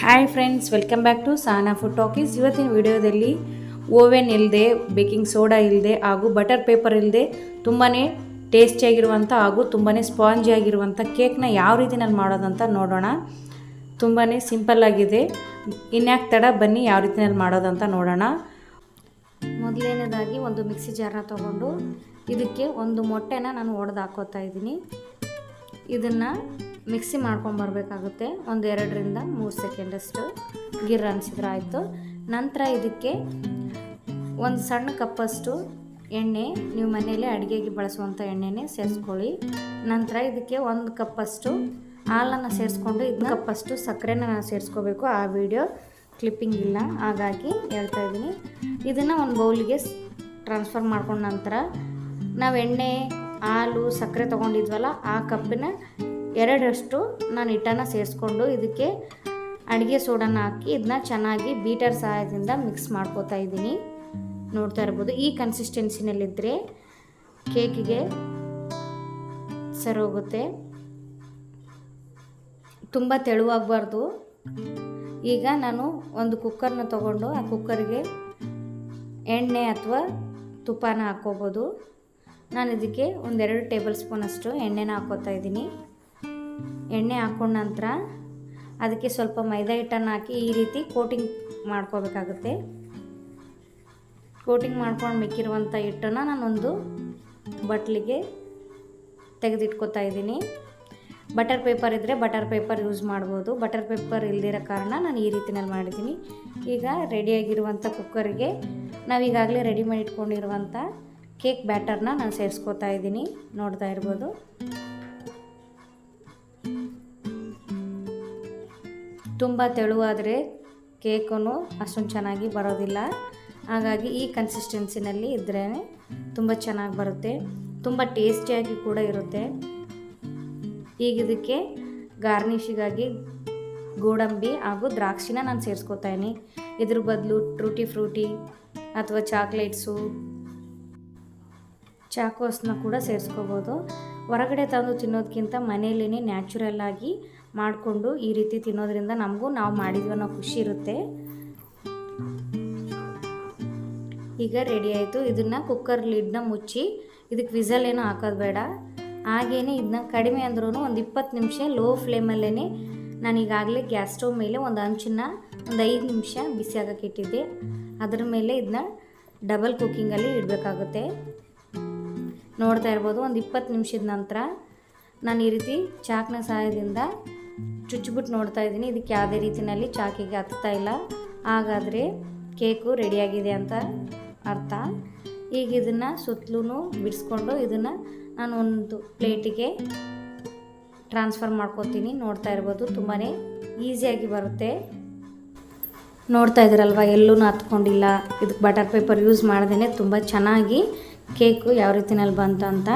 Hi friends welcome back to Sahana food talkies ಇವತ್ತಿನ ವಿಡಿಯೋದಲ್ಲಿ oven ಇಲ್ಲದೆ ಬೇಕಿಂಗ್ ಸೋಡಾ ಇಲ್ಲದೆ ಹಾಗೂ ಬಟರ್ ಪೇಪರ್ ಇಲ್ಲದೆ ತುಂಬಾ ಟೇಸ್ಟಿಯಾಗಿರುವಂಥ ಹಾಗೂ ತುಂಬಾ ಸ್ಪಾಂಜಿ ಆಗಿರುವಂಥ ಕೇಕ್ನ ಯಾವ ರೀತಿ ನಾನು ಮಾಡೋದಂತ ನೋಡೋಣ. ತುಂಬಾ ಸಿಂಪಲ್ಲಾಗಿದೆ ಇನ್ಯಾಕೆ ತಡ ಬನ್ನಿ ಯಾವ ರೀತಿ ನಾನು ಮಾಡೋದಂತ ನೋಡೋಣ. ಮೊದಲನೇದಾಗಿ ಒಂದು ಮಿಕ್ಸಿ ಜಾರನ್ನ ತೊಗೊಂಡು ಇದಕ್ಕೆ ಒಂದು ಮೊಟ್ಟೆನ ನಾನು ಒಡೆದು ಹಾಕೋತಾ ಇದ್ದೀನಿ. ಇದನ್ನು ಮಿಕ್ಸಿ ಮಾಡ್ಕೊಂಡು ಬರಬೇಕಾಗುತ್ತೆ. ಒಂದು ಎರಡರಿಂದ ಮೂರು ಸೆಕೆಂಡಷ್ಟು ಗಿರ್ ಅನಿಸಿದ್ರೆ ಆಯಿತು. ನಂತರ ಇದಕ್ಕೆ ಒಂದು ಸಣ್ಣ ಕಪ್ಪಷ್ಟು ಎಣ್ಣೆ, ನೀವು ಮನೆಯಲ್ಲೇ ಅಡುಗೆಗೆ ಬಳಸುವಂಥ ಎಣ್ಣೆನೇ ಸೇರಿಸ್ಕೊಳ್ಳಿ. ನಂತರ ಇದಕ್ಕೆ ಒಂದು ಕಪ್ಪಷ್ಟು ಹಾಲನ್ನು ಸೇರಿಸ್ಕೊಂಡು ಇದು ಕಪ್ಪಷ್ಟು ಸಕ್ಕರೆನ ಸೇರಿಸ್ಕೋಬೇಕು. ಆ ವಿಡಿಯೋ ಕ್ಲಿಪ್ಪಿಂಗ್ ಇಲ್ಲ. ಹಾಗಾಗಿ ಹೇಳ್ತಾ ಇದ್ದೀನಿ. ಇದನ್ನು ಒಂದು ಬೌಲಿಗೆ ಟ್ರಾನ್ಸ್ಫರ್ ಮಾಡ್ಕೊಂಡ ನಂತರ ನಾವು ಎಣ್ಣೆ, ಹಾಲು, ಸಕ್ಕರೆ ತೊಗೊಂಡಿದ್ವಲ್ಲ, ಆ ಕಪ್ಪಿನ ಎರಡರಷ್ಟು ನಾನು ಹಿಟ್ಟನ್ನು ಸೇರಿಸ್ಕೊಂಡು ಇದಕ್ಕೆ ಅಡುಗೆ ಸೋಡನ್ನು ಹಾಕಿ ಇದನ್ನ ಚೆನ್ನಾಗಿ ಬೀಟರ್ ಸಹಾಯದಿಂದ ಮಿಕ್ಸ್ ಮಾಡ್ಕೋತಾ ಇದ್ದೀನಿ. ನೋಡ್ತಾ ಇರ್ಬೋದು. ಈ ಕನ್ಸಿಸ್ಟೆನ್ಸಿನಲ್ಲಿದ್ದರೆ ಕೇಕಿಗೆ ಸರೋಗುತ್ತೆ. ತುಂಬ ತೆಳುವಾಗಬಾರ್ದು. ಈಗ ನಾನು ಒಂದು ಕುಕ್ಕರ್ನ ತಗೊಂಡು ಆ ಕುಕ್ಕರ್ಗೆ ಎಣ್ಣೆ ಅಥವಾ ತುಪ್ಪನ ಹಾಕ್ಕೋಬೋದು. ನಾನು ಇದಕ್ಕೆ ಒಂದೆರಡು ಟೇಬಲ್ ಸ್ಪೂನಷ್ಟು ಎಣ್ಣೆನ ಹಾಕ್ಕೋತಾ ಇದ್ದೀನಿ. ಎಣ್ಣೆ ಹಾಕೊಂಡ ನಂತರ ಅದಕ್ಕೆ ಸ್ವಲ್ಪ ಮೈದಾ ಹಿಟ್ಟನ್ನು ಹಾಕಿ ಈ ರೀತಿ ಕೋಟಿಂಗ್ ಮಾಡ್ಕೋಬೇಕಾಗುತ್ತೆ. ಕೋಟಿಂಗ್ ಮಾಡ್ಕೊಂಡು ಮಿಕ್ಕಿರುವಂಥ ಹಿಟ್ಟನ್ನು ನಾನೊಂದು ಬಟ್ಲಿಗೆ ತೆಗೆದಿಟ್ಕೋತಾ ಇದ್ದೀನಿ. ಬಟರ್ ಪೇಪರ್ ಇದ್ದರೆ ಬಟರ್ ಪೇಪರ್ ಯೂಸ್ ಮಾಡ್ಬೋದು. ಬಟರ್ ಪೇಪರ್ ಇಲ್ದಿರೋ ಕಾರಣ ನಾನು ಈ ರೀತಿನಲ್ಲಿ ಮಾಡಿದ್ದೀನಿ. ಈಗ ರೆಡಿಯಾಗಿರುವಂಥ ಕುಕ್ಕರಿಗೆ ನಾವು ಈಗಾಗಲೇ ರೆಡಿ ಮಾಡಿ ಇಟ್ಕೊಂಡಿರುವಂಥ ಕೇಕ್ ಬ್ಯಾಟರ್ನ ನಾನು ಸೇರಿಸ್ಕೋತಾ ಇದ್ದೀನಿ. ನೋಡ್ತಾ ಇರ್ಬೋದು. ತುಂಬ ತೆಳುವಾದರೆ ಕೇಕೂ ಅಷ್ಟೊಂದು ಚೆನ್ನಾಗಿ ಬರೋದಿಲ್ಲ. ಹಾಗಾಗಿ ಈ ಕನ್ಸಿಸ್ಟೆನ್ಸಿನಲ್ಲಿ ಇದ್ರೇ ತುಂಬ ಚೆನ್ನಾಗಿ ಬರುತ್ತೆ. ತುಂಬ ಟೇಸ್ಟಿಯಾಗಿ ಕೂಡ ಇರುತ್ತೆ. ಈಗ ಇದಕ್ಕೆ ಗಾರ್ನಿಶಿಗಾಗಿ ಗೋಡಂಬಿ ಹಾಗೂ ದ್ರಾಕ್ಷಿನ ನಾನು ಸೇರಿಸ್ಕೊತಾ ಇದ್ದೀನಿ. ಇದ್ರ ಬದಲು ಟ್ರೂಟಿ ಫ್ರೂಟಿ ಅಥವಾ ಚಾಕ್ಲೇಟ್ಸು, ಚಾಕೋಸ್ನ ಕೂಡ ಸೇರಿಸ್ಕೋಬೋದು. ಹೊರಗಡೆ ತಂದು ತಿನ್ನೋದಕ್ಕಿಂತ ಮನೆಯಲ್ಲೇ ನ್ಯಾಚುರಲ್ ಆಗಿ ಮಾಡಿಕೊಂಡು ಈ ರೀತಿ ತಿನ್ನೋದ್ರಿಂದ ನಮಗೂ ನಾವು ಮಾಡಿದ್ವಿ ಅನ್ನೋ ಖುಷಿ ಇರುತ್ತೆ. ಈಗ ರೆಡಿ ಆಯಿತು. ಇದನ್ನು ಕುಕ್ಕರ್ ಲಿಡ್ನ ಮುಚ್ಚಿ ಇದಕ್ಕೆ ವಿಸಲ್ ಏನೂ ಹಾಕೋದು ಬೇಡ. ಹಾಗೇನೆ ಇದನ್ನ ಕಡಿಮೆ ಅಂದ್ರೂ ಒಂದು ಇಪ್ಪತ್ತು ನಿಮಿಷ ಲೋ ಫ್ಲೇಮಲ್ಲೇ ನಾನು ಈಗಾಗಲೇ ಗ್ಯಾಸ್ ಸ್ಟವ್ ಮೇಲೆ ಒಂದು ಅಂಚನ್ನ ಒಂದು ಐದು ನಿಮಿಷ ಬಿಸಿ ಆಗಕ್ಕೆ ಇಟ್ಟಿದ್ದೆ. ಅದರ ಮೇಲೆ ಇದನ್ನ ಡಬಲ್ ಕುಕ್ಕಿಂಗಲ್ಲಿ ಇಡಬೇಕಾಗುತ್ತೆ. ನೋಡ್ತಾ ಇರ್ಬೋದು ಒಂದು ಇಪ್ಪತ್ತು ನಿಮಿಷದ ನಂತರ ನಾನು ಈ ರೀತಿ ಚಾಕ್ನ ಸಹಾಯದಿಂದ ಚುಚ್ಚಿಬಿಟ್ಟು ನೋಡ್ತಾ ಇದ್ದೀನಿ. ಇದಕ್ಕೆ ಯಾವುದೇ ರೀತಿಯಲ್ಲಿ ಚಾಕಿಗೆ ಹತ್ತಾ ಇಲ್ಲ. ಹಾಗಾದರೆ ಕೇಕು ರೆಡಿಯಾಗಿದೆ ಅಂತ ಅರ್ಥ. ಈಗ ಇದನ್ನು ಸುತ್ತಲೂ ಬಿಡಿಸ್ಕೊಂಡು ಇದನ್ನು ನಾನು ಒಂದು ಪ್ಲೇಟಿಗೆ ಟ್ರಾನ್ಸ್ಫರ್ ಮಾಡ್ಕೊತೀನಿ. ನೋಡ್ತಾ ಇರ್ಬೋದು ತುಂಬಾ ಈಸಿಯಾಗಿ ಬರುತ್ತೆ. ನೋಡ್ತಾ ಇದ್ದೀರಲ್ವ ಎಲ್ಲೂ ಹತ್ಕೊಂಡಿಲ್ಲ. ಇದಕ್ಕೆ ಬಟರ್ ಪೇಪರ್ ಯೂಸ್ ಮಾಡ್ದೇ ತುಂಬ ಚೆನ್ನಾಗಿ ಕೇಕು ಯಾವ ರೀತಿನಲ್ಲಿ ಬಂತು ಅಂತ.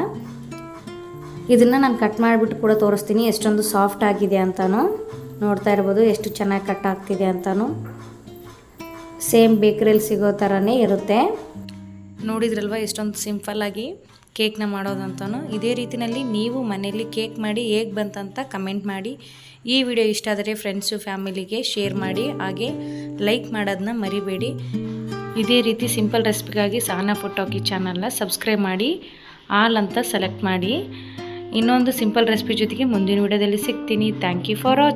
ಇದನ್ನು ನಾನು ಕಟ್ ಮಾಡಿಬಿಟ್ಟು ಕೂಡ ತೋರಿಸ್ತೀನಿ. ಎಷ್ಟೊಂದು ಸಾಫ್ಟ್ ಆಗಿದೆ ಅಂತಲೂ ನೋಡ್ತಾ ಇರ್ಬೋದು ಎಷ್ಟು ಚೆನ್ನಾಗಿ ಕಟ್ ಆಗ್ತಿದೆ ಅಂತಲೂ ಸೇಮ್ ಬೇಕ್ರಿಯಲ್ಲಿ ಸಿಗೋ ಥರನೇ ಇರುತ್ತೆ. ನೋಡಿದ್ರಲ್ವ ಎಷ್ಟೊಂದು ಸಿಂಪಲ್ಲಾಗಿ ಕೇಕ್ನ ಮಾಡೋದಂತನೂ. ಇದೇ ರೀತಿಯಲ್ಲಿ ನೀವು ಮನೆಯಲ್ಲಿ ಕೇಕ್ ಮಾಡಿ ಹೇಗೆ ಬಂತಂತ ಕಮೆಂಟ್ ಮಾಡಿ. ಈ ವಿಡಿಯೋ ಇಷ್ಟ ಆದರೆ ಫ್ರೆಂಡ್ಸು ಫ್ಯಾಮಿಲಿಗೆ ಶೇರ್ ಮಾಡಿ. ಹಾಗೆ ಲೈಕ್ ಮಾಡೋದನ್ನ ಮರಿಬೇಡಿ. ಇದೇ ರೀತಿ ಸಿಂಪಲ್ ರೆಸಿಪಿಗಾಗಿ ಸಹನಾ ಫುಡ್ ಚಾನಲ್ನ ಸಬ್ಸ್ಕ್ರೈಬ್ ಮಾಡಿ. ಆಲ್ ಅಂತ ಸೆಲೆಕ್ಟ್ ಮಾಡಿ. ಇನ್ನೊಂದು ಸಿಂಪಲ್ ರೆಸಿಪಿ ಜೊತೆಗೆ ಮುಂದಿನ ವಿಡಿಯೋದಲ್ಲಿ ಸಿಗ್ತೀನಿ. Thank you for watch